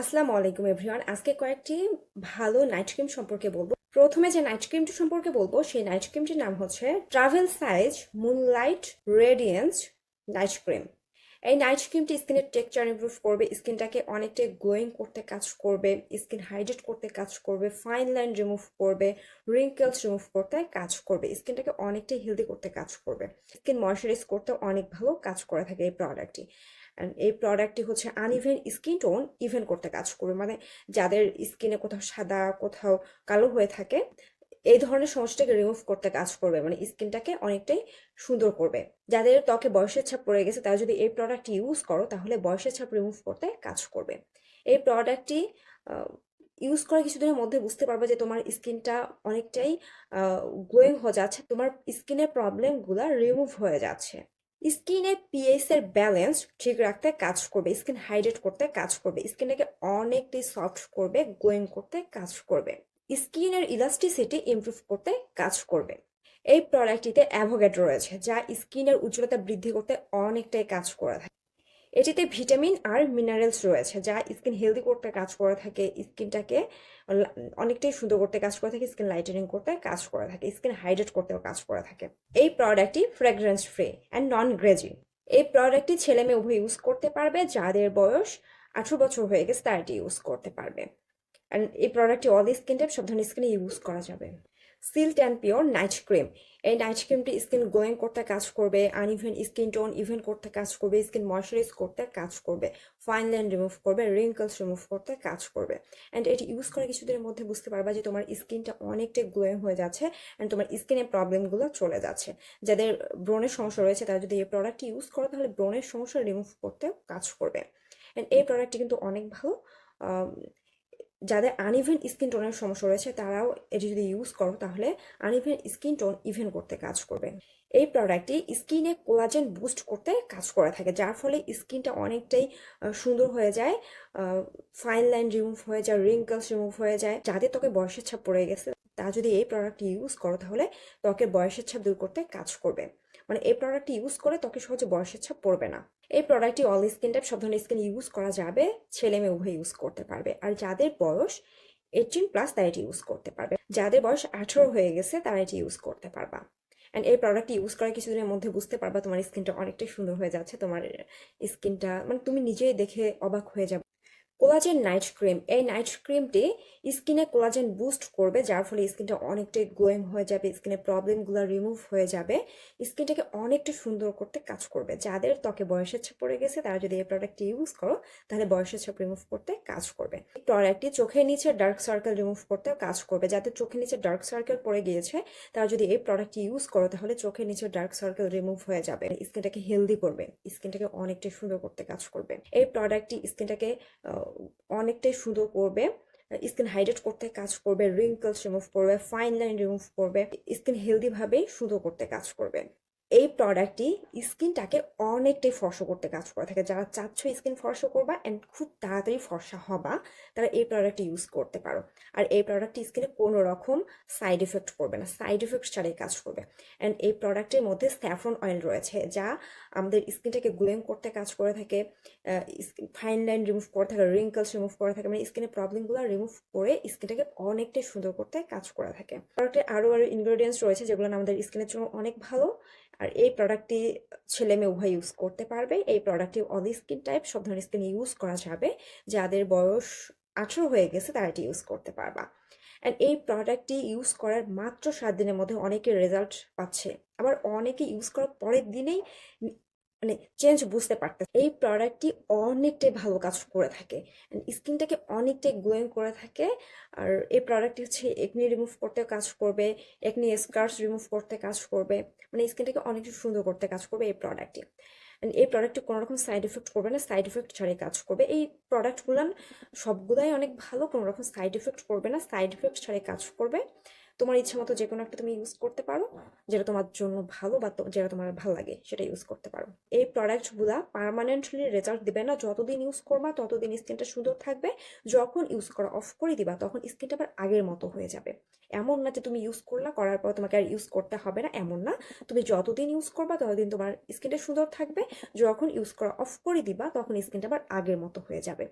আসসালামু আলাইকুম এভরিওয়ান। আজকে কয়েকটি ভালো নাইট ক্রিম সম্পর্কে বলব। প্রথমে যে নাইট ক্রিমটি সম্পর্কে বলব, সেই নাইট ক্রিমটির নাম হচ্ছে travel size moonlight radiance night cream এই নাইট ক্রিমটি স্কিনের টেক্সচার ইমপ্রুভ করবে স্কিনটাকে অনেকটাই গ্লোয়িং করতে কাজ করবে স্কিন হাইড্রেট করতে কাজ করবে ফাইন লাইন রিমুভ করবে রিঙ্কেলস রিমুভ করতে কাজ করবে স্কিনটাকে অনেকটাই হেলদি করতে কাজ করবে। স্কিন ময়শ্চারাইজ করতে অনেক ভালো কাজ করে থাকে এই প্রোডাক্টটি এই প্রোডাক্টটি হচ্ছে আনইভেন স্কিন টোন ইভেন করতে কাজ করবে। মানে যাদের স্কিনে কোথাও সাদা, কোথাও কালো হয়ে থাকে, এই ধরনের সমস্যাটাকে রিমুভ করতে কাজ করবে। মানে স্কিনটাকে অনেকটাই সুন্দর করবে। যাদের ত্বকে বয়সের ছাপ পড়ে গেছে, তারা যদি এই প্রোডাক্ট ইউজ করো, তাহলে বয়সের ছাপ রিমুভ করতে কাজ করবে। এই প্রোডাক্টটি ইউজ করা কিছুদিনের মধ্যে বুঝতে পারবে যে তোমার স্কিনটা অনেকটাই গ্লোয়িং হয়ে যাচ্ছে। তোমার স্কিনের প্রবলেমগুলো রিমুভ হয়ে যাচ্ছে। স্কিনের পিএস এর ব্যালেন্স ঠিক রাখতে কাজ করবে স্কিন হাইড্রেট করতে কাজ করবে স্কিনটাকে অনেকটাই সফট করবে গ্লোয়িং করতে কাজ করবে। স্কিনের ইলাস্টিসিটি ইমপ্রুভ করতে কাজ করবে। এই প্রোডাক্টটিতে অ্যাভোগেট রয়েছে, যা স্কিনের উজ্জ্বলতা বৃদ্ধি করতে অনেকটাই কাজ করে থাকে। এটিতে ভিটামিন আর মিনারেলস রয়েছে, যা স্কিন হেলদি করতে কাজ করে থাকে, স্কিনটাকে অনেকটাই সুন্দর করতে কাজ করে থাকে, স্কিন লাইটেনিং করতে কাজ করে থাকে, স্কিন হাইড্রেট করতেও কাজ করে থাকে। এই প্রোডাক্টটি fragrance free and non greasy এই প্রোডাক্টটি ছেলে মেয়ে উভয় ইউজ করতে পারবে, যাদের বয়স আঠারো বছর হয়ে গেছে তারা এটি ইউজ করতে পারবে। অ্যান্ড এই প্রোডাক্টটি অল স্কিন টাইপ সব ধরনের স্কিনে ইউজ করা যাবে। Silk and pure night cream এই নাইট ক্রিমটি স্কিন গ্লোয়িং করতে কাজ করবে আনইভেন স্কিন টোন ইভেন করতে কাজ করবে স্কিন ময়শ্চারাইজ করতে কাজ করবে ফাইন লাইন রিমুভ করবে রিঙ্কলস রিমুভ করতে কাজ করবে। অ্যান্ড এটি ইউজ করে কিছুদিনের মধ্যে বুঝতে পারবা যে তোমার স্কিনটা অনেকটাই গ্লোয়িং হয়ে যাচ্ছে অ্যান্ড তোমার স্কিনের প্রবলেমগুলো চলে যাচ্ছে। যাদের ব্রণের সমস্যা রয়েছে, তারা যদি এই প্রোডাক্টটি ইউজ করো, তাহলে ব্রণের সমস্যা রিমুভ করতে কাজ করবে। অ্যান্ড এই প্রোডাক্টটি কিন্তু অনেক ভালো যাদের আনইভেন স্কিন টোনের সমস্যা রয়েছে, তারাও এটি যদি ইউজ করো, তাহলে আনইভেন স্কিন টোন ইভেন করতে কাজ করবে। এই প্রোডাক্টটি স্কিনে কোলাজেন বুস্ট করতে কাজ করে থাকে, যার ফলে স্কিনটা অনেকটাই সুন্দর হয়ে যায় ফাইন লাইন রিমুভ হয়ে যায় রিঙ্কলস রিমুভ হয়ে যায়। যাদের ত্বকে বয়সের ছাপ পড়ে গেছে, তা যদি এই প্রোডাক্টটি ইউজ করো, তাহলে ত্বকের বয়সের ছাপ দূর করতে কাজ করবে। মানে এই প্রোডাক্টটি ইউজ করে ত্বকে সহজে বয়সের ছাপ পড়বে না। এই প্রোডাক্টটি অল স্কিন টাইপ সব ধরনের স্কিন ইউজ করা যাবে, ছেলে মেয়ে উভয় ইউজ করতে পারবে। আর যাদের বয়স এইটিন প্লাস তারা এটি ইউজ করতে পারবে। যাদের বয়স আঠেরো হয়ে গেছে, তারা এটি ইউজ করতে পারবা। অ্যান্ড এই প্রোডাক্টটি ইউজ করার কিছুদিনের মধ্যে বুঝতে পারবা তোমার স্কিনটা অনেকটাই সুন্দর হয়ে যাচ্ছে, তোমার স্কিনটা মানে তুমি নিজেই দেখে অবাক হয়ে যাবে। কোলাজেন নাইট ক্রিম, এই নাইট ক্রিমটি স্কিনে কোলাজেন বুস্ট করবে, যার ফলে স্কিনটা অনেকটাই গ্লোয়িং হয়ে যাবে, স্কিনের প্রবলেমগুলো রিমুভ হয়ে যাবে। স্কিনটাকে অনেকটা সুন্দর করতে কাজ করবে। যাদের ত্বকে বয়সের ছাপ পড়ে গেছে, তারা যদি এই প্রোডাক্টটি ইউজ করো, তাহলে বয়সের ছাপ রিমুভ করতে কাজ করবে। এই প্রোডাক্টটি চোখের নিচে ডার্ক সার্কেল রিমুভ করতে কাজ করবে। যাদের চোখের নিচে ডার্ক সার্কেল পড়ে গিয়েছে, তারা যদি এই প্রোডাক্টটি ইউজ করো, তাহলে চোখের নিচে ডার্ক সার্কেল রিমুভ হয়ে যাবে। স্কিনটাকে হেলদি করবে। স্কিনটাকে অনেকটাই সুন্দর করতে কাজ করবে। এই প্রোডাক্টটি স্কিনটাকে অনেকটাই সুন্দর করবে। স্কিন হাইড্রেট করতে কাজ করবে রিঙ্কলস রিমুভ করবে ফাইন লাইন রিমুভ করবে, স্কিন হেলদিভাবে সুন্দর করতে কাজ করবে। এই প্রোডাক্টটি স্কিনটাকে অনেকটাই ফর্সা করতে কাজ করে থাকে। যারা চাচ্ছ স্কিন ফর্সা করবা অ্যান্ড খুব তাড়াতাড়ি ফর্সা হবা, তারা এই প্রোডাক্টটি ইউজ করতে পারো। আর এই প্রোডাক্টটি স্কিনে কোনো রকম সাইড এফেক্ট করবে না। সাইড এফেক্ট ছাড়াই কাজ করবে। অ্যান্ড এই প্রোডাক্টের মধ্যে স্যাফরন অয়েল রয়েছে, যা আমাদের স্কিনটাকে গ্লোয়িং করতে কাজ করে থাকে ফাইন লাইন রিমুভ করে থাকে রিঙ্কলস রিমুভ করে থাকে মানে স্কিনের প্রবলেমগুলো রিমুভ করে স্কিনটাকে অনেকটাই সুন্দর করতে কাজ করে থাকে। প্রোডাক্টে আরও আরও ইনগ্রেডিয়েন্টস রয়েছে, যেগুলো আমাদের স্কিনের জন্য অনেক ভালো। আর এই প্রোডাক্টটি ছেলে মেয়ে উভয় ইউজ করতে পারবে। এই প্রোডাক্টটি অল স্কিন টাইপ সব ধরনের স্কিনে ইউজ করা যাবে। যাদের বয়স আঠেরো হয়ে গেছে তারা এটি ইউজ করতে পারবা। অ্যান্ড এই প্রোডাক্টটি ইউজ করার মাত্র সাত দিনের মধ্যে অনেকে রেজাল্ট পাচ্ছে। আবার অনেকে ইউজ করার পরের দিনেই মানে চেঞ্জ বুঝতে পারতে এই প্রোডাক্টটি অনেকটাই ভালো কাজ করে থাকে। স্কিনটাকে অনেকটাই গ্লোয়িং করে থাকে। আর এই প্রোডাক্টটি হচ্ছে একনি রিমুভ করতে কাজ করবে একনি স্কার্স রিমুভ করতে কাজ করবে। মানে স্কিনটাকে অনেকটা সুন্দর করতে কাজ করবে এই প্রোডাক্টটি এই প্রোডাক্টটি কোনো রকম সাইড এফেক্ট করবে না সাইড এফেক্ট ছাড়াই কাজ করবে। এই প্রোডাক্টগুলো সবগুলাই অনেক ভালো কোনো রকম সাইড এফেক্ট করবে না সাইড এফেক্ট ছাড়াই কাজ করবে। তোমার ইচ্ছা মতো যে কোনো একটা তুমি ইউজ করতে পারো, যেটা তোমার জন্য ভালো বা যেটা তোমার ভালো লাগে, সেটা ইউজ করতে পারো। এই প্রোডাক্টগুলা পারমানেন্টলি রেজাল্ট দিবে না, যতদিন ইউজ করবা, ততদিন স্কিনটা সুন্দর থাকবে। যখন ইউজ করা অফ করে দিবা, তখন স্কিনটা আবার আগের মতো হয়ে যাবে। এমন না যে তুমি ইউজ করলা, করার পর তোমাকে আর ইউজ করতে হবে না, এমন না। তুমি যতদিন ইউজ করবা, ততদিন তোমার স্কিনটা সুন্দর থাকবে। যখন ইউজ করা অফ করে দিবা, তখন স্কিনটা আবার আগের মতো হয়ে যাবে।